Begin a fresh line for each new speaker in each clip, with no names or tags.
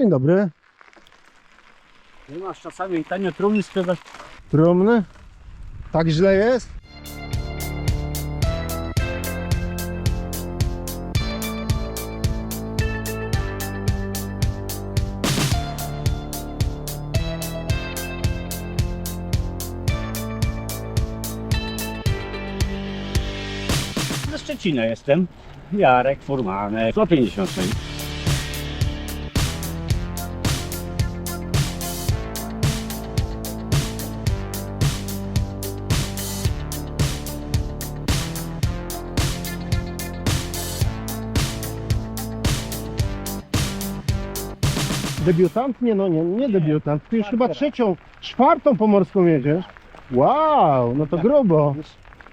Dzień dobry.
Nie masz czasami tanio trumny sprzedać?
Trumny? Tak źle jest?
Ze Szczecina jestem. Jarek Furmanek, 156.
Debiutant? Nie, no nie, nie debiutant. Ty już chyba trzecią, czwartą pomorską jedziesz. Wow, no to grubo.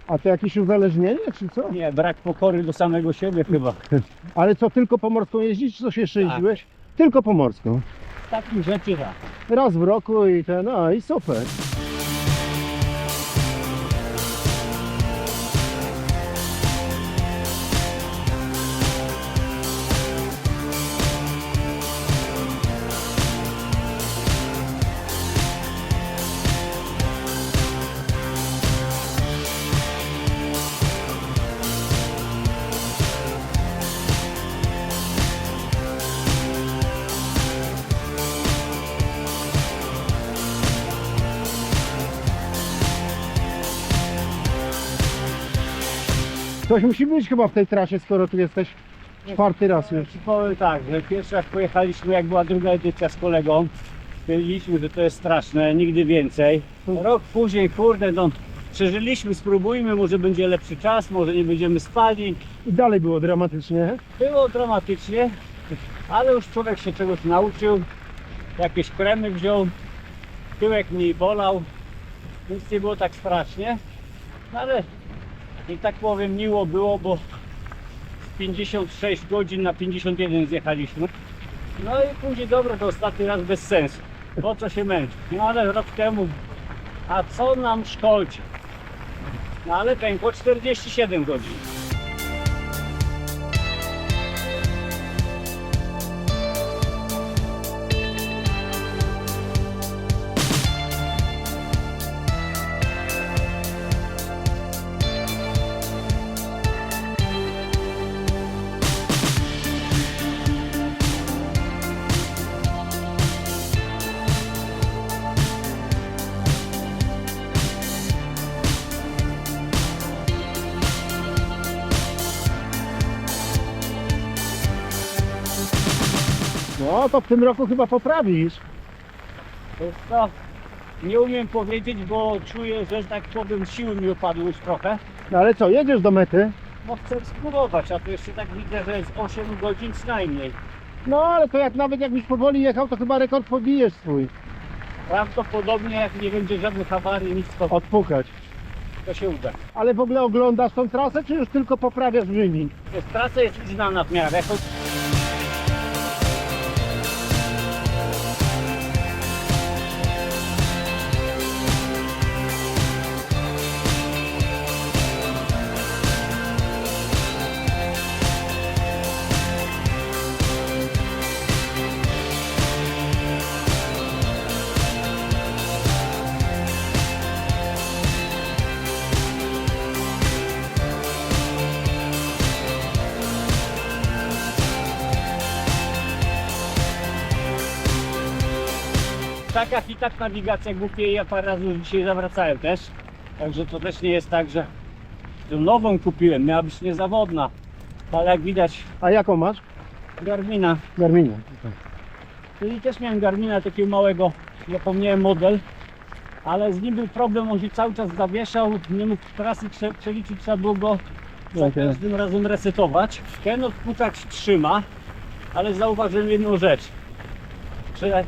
A to jakieś uzależnienie, czy co?
Nie, brak pokory do samego siebie chyba.
Ale co, tylko pomorską jeździć, czy coś jeszcze
Tak.
jeździłeś? Tylko pomorską.
Takich rzeczy tak.
Raz w roku i ten, no i super. Coś musi być chyba w tej trasie, skoro tu jesteś czwarty raz już.
Ci powiem tak, że pierwszy raz pojechaliśmy, jak była druga edycja z kolegą, stwierdziliśmy, że to jest straszne, nigdy więcej. Rok później, kurde, no, przeżyliśmy, spróbujmy, może będzie lepszy czas, może nie będziemy spali.
I dalej było dramatycznie.
Było dramatycznie, ale już człowiek się czegoś nauczył, jakieś kremy wziął, tyłek mniej bolał, więc nie było tak strasznie. No ale i tak powiem miło było, bo z 56 godzin na 51 zjechaliśmy. No i później dobra, to ostatni raz bez sensu. Po co się męczyć? No ale rok temu, a co nam szkodzi? No ale pękło 47 godzin.
No to w tym roku chyba poprawisz.
Co, nie umiem powiedzieć, bo czuję, że tak powiem siły mi opadły już trochę.
No ale co, jedziesz do mety?
No chcę spróbować, a to jeszcze tak widzę, że jest 8 godzin przynajmniej.
No ale to jak nawet jakbyś powoli jechał, to chyba rekord pobijesz swój.
Prawdopodobnie jak nie będzie żadnych awarii, nic to,
Odpukać.
to się uda.
Ale w ogóle oglądasz tą trasę, czy już tylko poprawiasz wynik?
Trasa jest znana w miarę, choć w takach i tak nawigacja głupie i ja parę razy już dzisiaj zawracałem też. Także to też nie jest tak, że tę nową kupiłem, miała być niezawodna. Ale jak widać
A jaką masz?
Garmina
Garminia.
Czyli też miałem Garmina takiego małego, zapomniałem model, ale z nim był problem, on się cały czas zawieszał, nie mógł trasy prze, przeliczyć, trzeba było go za
Okej.
każdym razem resetować. Ten odkurzacz trzyma, ale zauważyłem jedną rzecz, że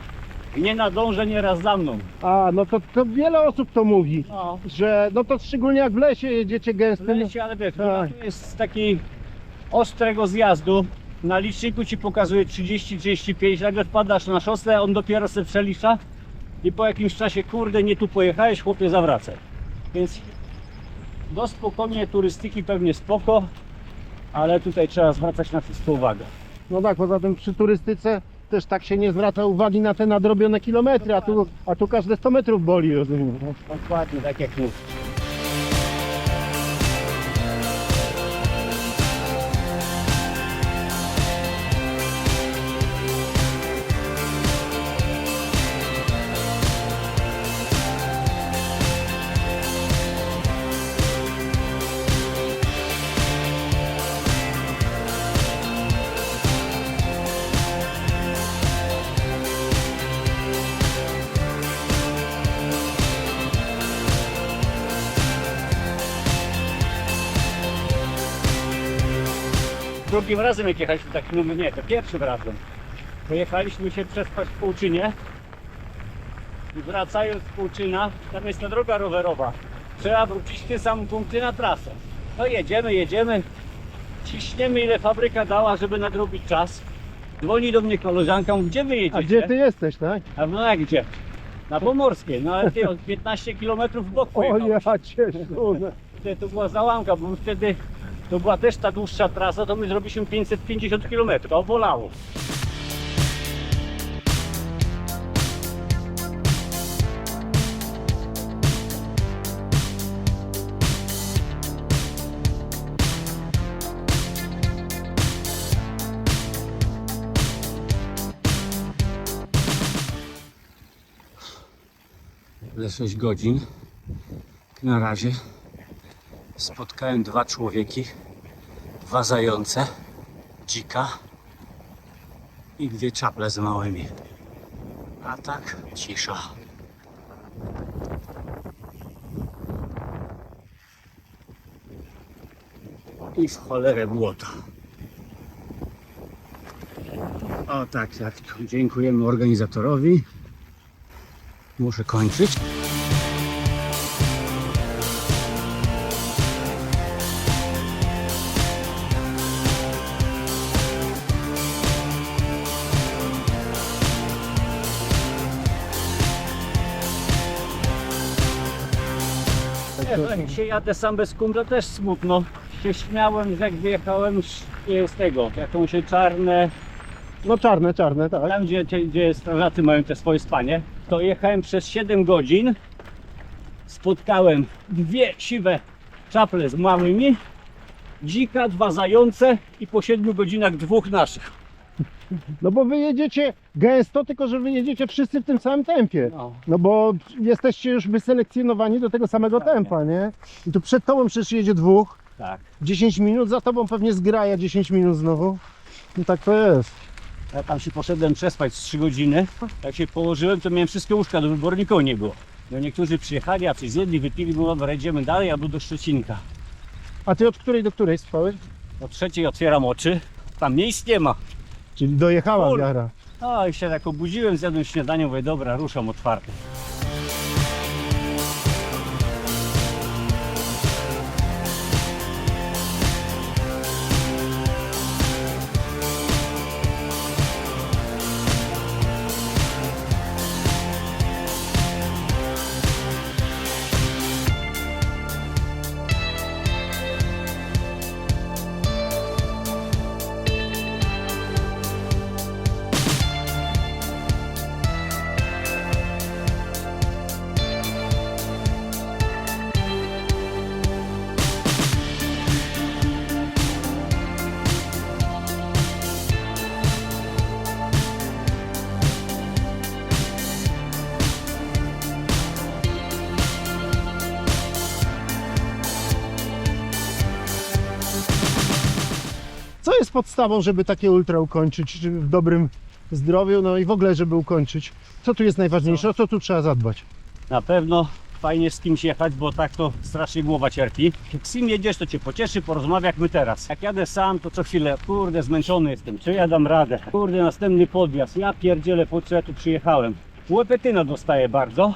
nie nadążę nieraz za mną.
A, no to, to wiele osób to mówi,
No,
że no to szczególnie jak w lesie jedziecie
w
gęstym.
lesie, ale wiesz,
Tak.
to jest z takiej ostrego zjazdu, na liczniku ci pokazuje 30-35, nagle wpadasz na szosę, on dopiero se przelicza i po jakimś czasie, kurde, nie tu pojechałeś, chłopie, zawracaj. Więc do spokojnie turystyki pewnie spoko, ale tutaj trzeba zwracać na wszystko uwagę.
No tak, poza tym przy turystyce też tak się nie zwraca uwagi na te nadrobione kilometry, a tu, a tu każde 100 metrów boli, rozumiem. no.
Dokładnie tak jak mówisz. Drugim razem jak jechaliśmy tak, no nie, to pierwszym razem. Pojechaliśmy się przespać w Półczynie i wracając z Półczyna, tam jest ta droga rowerowa. Trzeba wrócić w te same punkty na trasę. No jedziemy, jedziemy, ciśniemy ile fabryka dała, żeby nadrobić czas. Dzwoni do mnie koleżanka, mówi, gdzie wy jedziecie?
A gdzie ty jesteś, tak?
A no jak gdzie? Na Pomorskiej, no ale ty od 15 km w bok
O
pojechałeś.
ja cię szunę.
Wtedy to była załamka, bo wtedy to była też ta dłuższa trasa, to my zrobiliśmy 550 km. To bolało. Za 6 godzin na razie spotkałem dwa człowieki, dwa zające, dzika i dwie czaple z małymi. A tak cisza. I w cholerę błota. O tak, tak. Dziękujemy organizatorowi. Muszę kończyć. Jak się jadę sam bez kumpla też smutno. Się śmiałem, że jak wyjechałem z, z tego, jakąś czarne,
No czarne, czarne, tak.
tam gdzie, gdzie, gdzie strażacy mają te swoje spanie, to jechałem przez 7 godzin, spotkałem dwie siwe czaple z małymi, dzika, dwa zające i po 7 godzinach dwóch naszych.
No bo wy jedziecie gęsto, tylko że wy jedziecie wszyscy w tym samym tempie.
No.
No bo jesteście już wyselekcjonowani do tego samego
Tak,
tempa, nie? I tu przed tobą przecież jedzie dwóch,
Tak.
10 minut, za tobą pewnie zgraja 10 minut znowu. No tak to jest.
Ja tam się poszedłem przespać z 3 godziny. Jak się położyłem, to miałem wszystkie łóżka, do wyboru nikogo nie było. No niektórzy przyjechali, a coś zjedli, wypili, mówią, dobra, idziemy dalej, albo do Szczecinka.
A ty od której do której spałeś?
O trzeciej otwieram oczy, tam miejsc nie ma.
Czyli dojechała
Kur-
wiara.
No i się tak obudziłem, zjadłem śniadanie, mówię, dobra, ruszam otwarty.
Jest podstawą, żeby takie ultra ukończyć czy w dobrym zdrowiu, no i w ogóle, żeby ukończyć? Co tu jest najważniejsze? O co tu trzeba zadbać?
Na pewno fajnie z kimś jechać, bo tak to strasznie głowa cierpi. Jak z kim jedziesz, to cię pocieszy, porozmawia jak my teraz. Jak jadę sam, to co chwilę, kurde, zmęczony jestem, czy ja dam radę? Kurde, następny podjazd, ja pierdzielę, po co ja tu przyjechałem? Łepetyna dostaję bardzo.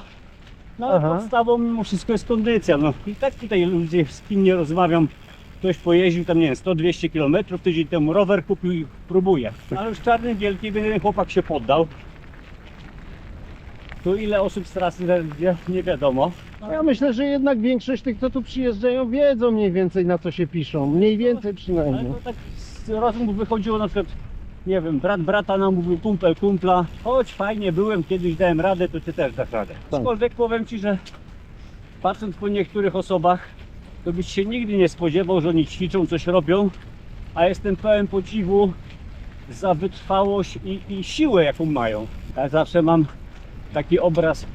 No ale
Aha.
podstawą mimo wszystko jest kondycja. No i tak tutaj ludzie, z kim nie rozmawiam, ktoś pojeździł tam, nie wiem, 100-200 km, tydzień temu rower kupił i próbuje. Ale już czarny wielki, jeden chłopak się poddał. Tu ile osób z trasy będzie, nie wiadomo.
Ja myślę, że jednak większość tych, co tu przyjeżdżają, wiedzą mniej więcej na co się piszą. Mniej więcej
Ale
przynajmniej.
to tak z rozmów wychodziło na przykład nie wiem, brat brata nam mówił, kumpel kumpla, chodź fajnie byłem, kiedyś dałem radę, to ty też dasz radę.
Tak.
Aczkolwiek powiem ci, że patrząc po niektórych osobach, to byś się nigdy nie spodziewał, że oni ćwiczą, coś robią, a jestem pełen podziwu za wytrwałość i, i siłę, jaką mają. Ja zawsze mam taki obraz,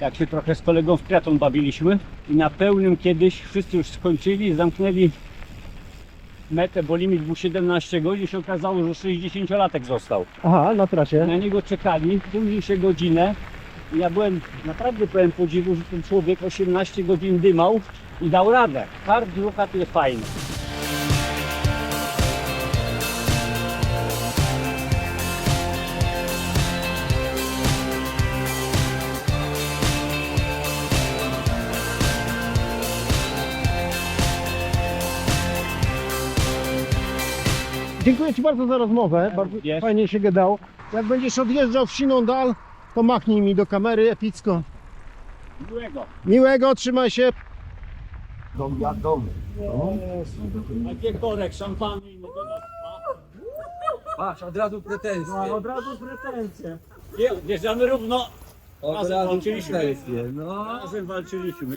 jak się trochę z kolegą w triatlon bawiliśmy i na pełnym kiedyś wszyscy już skończyli, zamknęli metę, bo limit był 17 godzin, się okazało, że 60-latek został.
Aha, na trasie.
Na niego czekali, później się godzinę. Ja byłem naprawdę pełen podziwu, że ten człowiek 18 godzin dymał i dał radę. Hard rucha to jest fajny.
Dziękuję Ci bardzo za rozmowę, bardzo fajnie się gadało. Jak będziesz odjeżdżał w siną dal, to machnij mi do kamery epicko.
Miłego.
Miłego, trzymaj się.
Dom jak domy.
Takie korek, szampany i
Masz od razu pretensje.
No, od razu pretensje. Nie, Wjeżdżamy równo.
Od
razem
razu
walczyliśmy.
pretensje. No.
Razem walczyliśmy.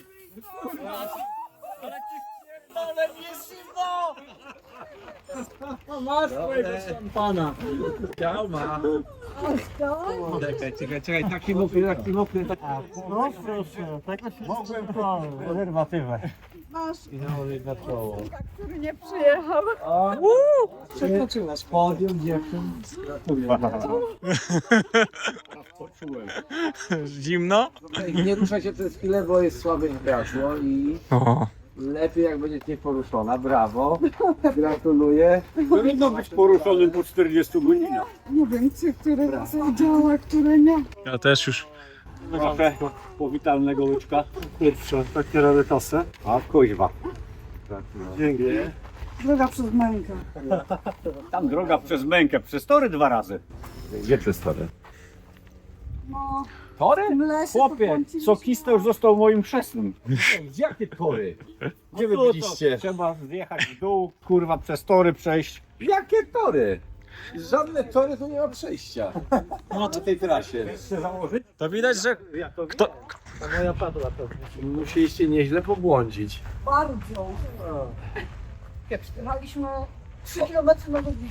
Ale nie siwo! Masz twojego szampana.
Ciała. Czekaj, czekaj, czekaj, taki mokry, taki mokry, taki
No proszę, tak mogłem to rezerwatywę.
Masz
mokry na czoło.
który nie przyjechał.
Przekroczyłaś podium dziewczyn. Gratuluję.
Zimno?
Nie ruszaj się przez chwilę, bo jest słabe światło i
O.
lepiej jak będziesz nieporuszona. Brawo. Gratuluję.
Trudno być poruszonym po 40 godzinach.
Nie wiem, czy które działa, które nie.
Ja też już.
Trochę powitalnego łyczka. Pierwsze, takie rarytasy. A kuźwa. Dzięki.
Droga przez mękę.
Tam droga przez mękę, przez tory dwa razy.
Gdzie przez torę?
No,
Tory?
Chłopie, sokista już został moim chrzestnym.
Gdzie jakie tory? Gdzie wy
No to
byliście?
Trzeba zjechać w dół, kurwa, przez tory przejść.
Jakie tory? Żadne tory tu nie ma przejścia. No na tej trasie.
To widać, że
Ja to
kto,
moja padła to.
Musieliście nieźle pobłądzić.
Bardzo. Jechaliśmy 3 km na godzinę.